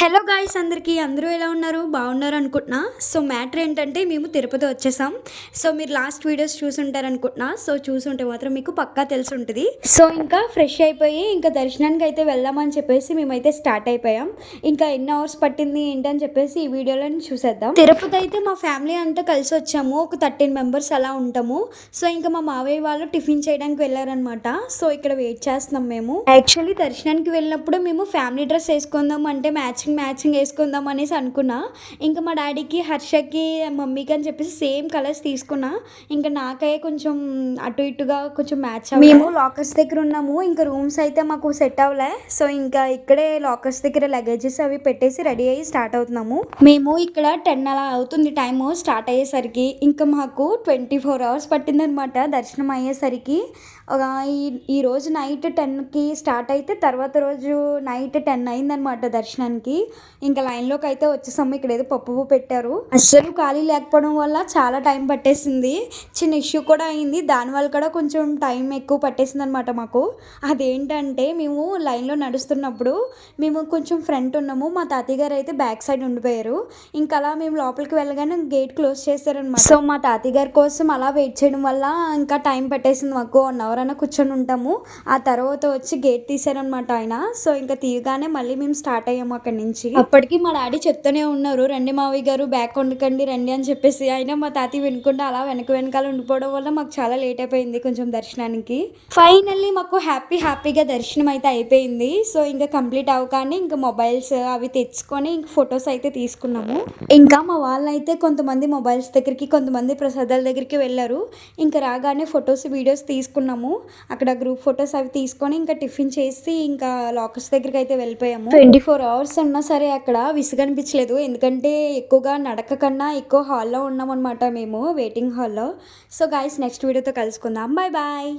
Hello guys అందరికీ అందరూ ఎలా ఉన్నారు? బాగున్నారు అనుకుంటున్నా. సో మ్యాటర్ ఏంటంటే మేము తిరుపతి వచ్చేసాం. సో మీరు లాస్ట్ వీడియోస్ చూసుంటారు అనుకుంటున్నా. సో చూసుంటే మాత్రం మీకు పక్కా తెలిసి ఉంటుంది. సో ఇంకా ఫ్రెష్ అయిపోయి ఇంకా దర్శనానికి అయితే వెళ్దామని చెప్పేసి మేమైతే స్టార్ట్ అయిపోయాం. ఇంకా ఎన్ని అవర్స్ పట్టింది ఏంటని చెప్పేసి ఈ వీడియోలో చూసేద్దాం. తిరుపతి అయితే మా ఫ్యామిలీ అంతా కలిసి వచ్చాము. ఒక థర్టీన్ మెంబర్స్ అలా ఉంటాము. సో ఇంకా మా మావయ్య వాళ్ళు టిఫిన్ చేయడానికి వెళ్ళారనమాట సో ఇక్కడ వెయిట్ చేస్తున్నాం మేము. యాక్చువల్లీ దర్శనానికి వెళ్ళినప్పుడు మేము ఫ్యామిలీ డ్రెస్ వేసుకుందాం అంటే మ్యాచ్ మ్యాచింగ్ మ్యాచింగ్ వేసుకుందాం అనేసి అనుకున్నా. ఇంకా మా డాడీకి హర్షకి మమ్మీకి అని చెప్పేసి సేమ్ కలర్స్ తీసుకున్నా. ఇంకా నాకై కొంచెం అటు ఇటుగా కొంచెం మ్యాచ్ మేము లాకర్స్ దగ్గర ఉన్నాము. ఇంకా రూమ్స్ అయితే మాకు సెట్ అవ్వలే. సో ఇంకా ఇక్కడే లాకర్స్ దగ్గర లగేజెస్ అవి పెట్టేసి రెడీ అయ్యి స్టార్ట్ అవుతున్నాము. మేము ఇక్కడ టెన్ అలా అవుతుంది టైము స్టార్ట్ అయ్యేసరికి. ఇంకా మాకు ట్వంటీ ఫోర్ అవర్స్ పట్టిందనమాట దర్శనం అయ్యేసరికి. ఒక ఈ ఈ రోజు నైట్ టెన్కి స్టార్ట్ అయితే తర్వాత రోజు నైట్ టెన్ అయిందనమాట దర్శనానికి. ఇంకా లైన్లోకి అయితే వచ్చేసాము. ఇక్కడ ఏదో పప్పు పెట్టారు. అస్సలు ఖాళీ లేకపోవడం వల్ల చాలా టైం పట్టేసింది. చిన్న ఇష్యూ కూడా అయింది. దానివల్ల కూడా కొంచెం టైం ఎక్కువ పట్టేసింది అనమాట మాకు. అదేంటంటే మేము లైన్లో నడుస్తున్నప్పుడు మేము కొంచెం ఫ్రంట్ ఉన్నాము. మా తాతయ్య గారు అయితే బ్యాక్ సైడ్ ఉండిపోయారు. ఇంకా అలా మేము లోపలికి వెళ్ళగానే గేట్ క్లోజ్ చేశారనమాట సో మా తాతయ్య గారి కోసం అలా వెయిట్ చేయడం వల్ల ఇంకా టైం పట్టేసింది మాకు. వన్ అవర్ అయినా కూర్చొని ఉంటాము. ఆ తర్వాత వచ్చి గేట్ తీశారనమాట ఆయన. సో ఇంకా తీయగానే మళ్ళీ మేము స్టార్ట్ అయ్యాము అక్కడి నుంచి అప్పటికి మా డాడీ చెప్తూనే ఉన్నారు రండి మావయ్య గారు బ్యాక్ వండుకండి రండి అని చెప్పేసి. అయినా మా తాతయ్య వినకుండా అలా వెనక వెనకాల ఉండిపోవడం వల్ల మాకు చాలా లేట్ అయిపోయింది కొంచెం దర్శనానికి. ఫైనల్లీ మాకు హ్యాపీ హ్యాపీగా దర్శనం అయితే అయిపోయింది. సో ఇంకా కంప్లీట్ అవ్వగానే ఇంకా మొబైల్స్ అవి తెచ్చుకొని ఇంక ఫొటోస్ అయితే తీసుకున్నాము. ఇంకా మా వాళ్ళు అయితే కొంతమంది మొబైల్స్ దగ్గరికి కొంతమంది ప్రసాదాల దగ్గరికి వెళ్ళారు. ఇంకా రాగానే ఫొటోస్ వీడియోస్ తీసుకున్నాము. అక్కడ గ్రూప్ ఫొటోస్ అవి తీసుకొని ఇంకా టిఫిన్ చేసి ఇంకా లాకర్స్ దగ్గరికి అయితే వెళ్ళిపోయాము. ట్వంటీ ఫోర్ అవర్స్ ఉన్నా సరే అక్కడ విసుగనిపించలేదు. ఎందుకంటే ఎక్కువగా నడక కన్నా ఎక్కువ హాల్లో ఉన్నామన్నమాట మేము వెయిటింగ్ హాల్లో. సో గాయస్ నెక్స్ట్ వీడియోతో కలుసుకుందాం. Bye bye